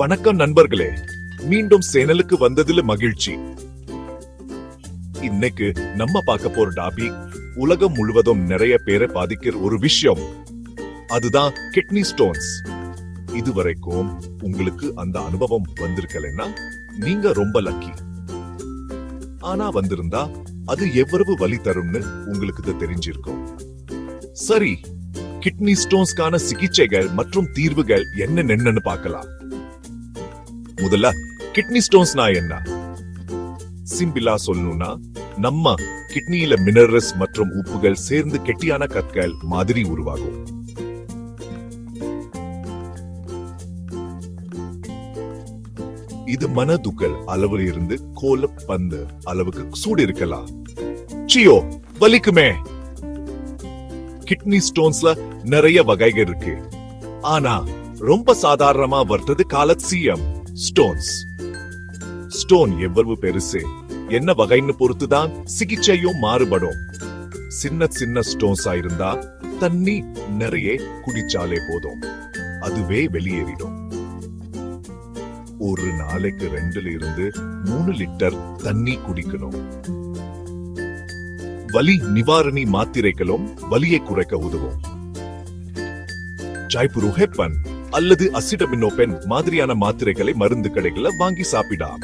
வணக்கம் நண்பர்களே. மீண்டும் சேனலுக்கு வந்ததுல மகிழ்ச்சி. இன்னைக்கு நம்ம பார்க்க போற டாபிக் உலகம் முழுவதும் நிறைய பேரை பாதிக்கிற ஒரு விஷயம். அதுதான் கிட்னி ஸ்டோன்ஸ். இதுவரைக்கும் உங்களுக்கு அந்த அனுபவம் வந்திருக்கலைன்னா நீங்க ரொம்ப லக்கி. ஆனா வந்திருந்தா அது எவ்வளவு வலி தரும்னு உங்களுக்கு தெரிஞ்சிருக்கும். சரி கிட்னி ஸ்டோன்ஸ்க்கான சிகிச்சைகள் மற்றும் தீர்வுகள் என்னென்னு என்னன்னு பார்க்கலாம். முதல்ல கிட்னி ஸ்டோன்ஸ்னா என்ன? சிம்பிளா சொல்லணும்னா நம்ம கிட்னியில மினரல்ஸ் மற்றும் உப்புகள் சேர்ந்து கெட்டியான கற்கள் மாதிரி உருவாகும். இது மனதுகள் அளவில் இருந்து கோல பந்து அளவுக்கு சூடு இருக்கலாம். சியோ வலிக்குமே? கிட்னி ஸ்டோன்ஸ்ல நிறைய வகைகள் இருக்கு. ஆனா ரொம்ப சாதாரணமா வர்றது காலட்சியம் ஸ்டோன்ஸ் ஸ்டோன் எவ்வளவு பெருசு? என்ன வகைன்னு பொறுத்துதான் சிகிச்சையும் மாறுபடும். சின்ன சின்ன ஸ்டோன்ஸா இருந்தா தண்ணி நிறைய குடிச்சாலே போதும். அதுவே வெளியேறிடும். ஒரு நாளைக்கு ரெண்டுல இருந்து மூணு லிட்டர் தண்ணி குடிக்கணும். வலி நிவாரணி மாத்திரைகளும் வலியை குறைக்க உதவும். ஜாய்புரு ஹெப்பன் அல்லது அசிடமினோபென் மாதிரியான மாத்திரைகளை மருந்து கடைகள்ல வாங்கி சாப்பிடலாம்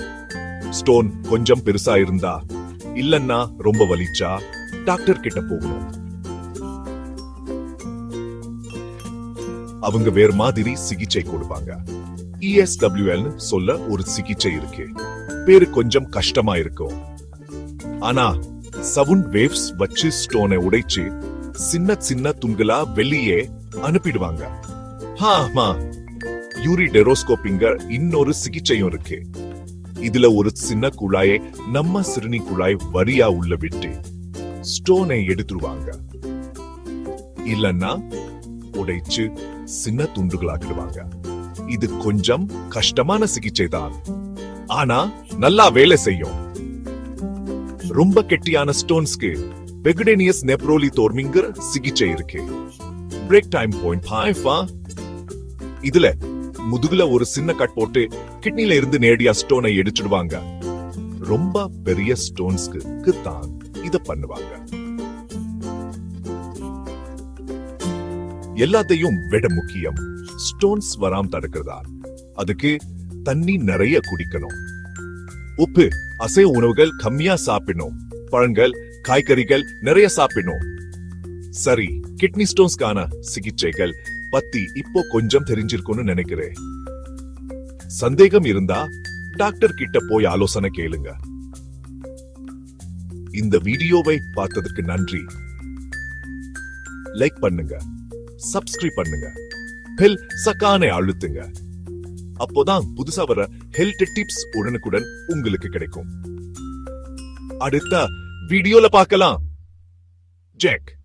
ஸ்டோன் கொஞ்சம் பெருசா இருந்தா இல்லன்னா ரொம்ப வலிச்சா டாக்டர் கிட்ட போகணும். அவங்க வேற மாதிரி சிகிச்சை கொடுப்பாங்க. இஎஸ்டபிள்யூஎல் சொல்ல ஒரு சிகிச்சை இருக்கு. பேரு கொஞ்சம் கஷ்டமா இருக்கும். ஆனா சவுண்ட் வேவ்ஸ் வச்சு ஸ்டோனை உடைச்சு சின்ன சின்ன துண்களா வெளியே அனுப்பிடுவாங்க. ஆமா யூரி டெரோஸ்கோப்பிங்க இன்னொரு சிகிச்சையும் இருக்கு இதுல ஒரு சின்ன குழாயை நம்ம சிறுநீ குழாய் வரியா உள்ள விட்டு ஸ்டோனை எடுத்துருவாங்க இல்லன்னா உடைச்சு சின்ன துண்டுகளாக்கிடுவாங்க இது கொஞ்சம் கஷ்டமான சிகிச்சை தான் ஆனா நல்லா வேலை செய்யும் ரொம்ப கெட்டியான ஸ்டோன்ஸ்க்கு பெகுடேனியஸ் நெப்ரோலி தோர்மிங்கர் சிகிச்சை இருக்கு பிரேக் டைம் பாயிண்ட் ஹாய்ஃபா இதுல முதுகுல ஒரு சின்ன கட் போட்டு கிட்னில இருந்து நேடியா ஸ்டோனை எடுத்துடுவாங்க. ரொம்ப பெரிய ஸ்டோன்ஸ்க்கு தான் இத பண்ணுவாங்க. எல்லாத்தையும் விட முக்கியம் ஸ்டோன்ஸ் வராம தடுக்கிறதா. அதுக்கு தண்ணி நிறைய குடிக்கணும். உப்பு அசைவ உணவுகள் கம்மியா சாப்பிடணும். பழங்கள் காய்கறிகள் நிறைய சாப்பிடணும். சரி கிட்னி ஸ்டோன்ஸ்க்கான சிகிச்சைகள் பத்தி இப்போ கொஞ்சம் தெரிஞ்சிருக்கும்னு நினைக்கிறேன். சந்தேகம் இருந்தா டாக்டர் கிட்ட போய் ஆலோசனை கேளுங்க. இந்த வீடியோவை பார்த்ததற்கு நன்றி. லைக் பண்ணுங்க. சப்ஸ்கிரைப் பண்ணுங்க. பெல் சக்கானை அழுத்துங்க. அப்போதான் புதுசா வர ஹெல்த் டிப்ஸ் உடனுக்குடன் உங்களுக்கு கிடைக்கும். அடுத்த வீடியோல பார்க்கலாம். ஜெக்.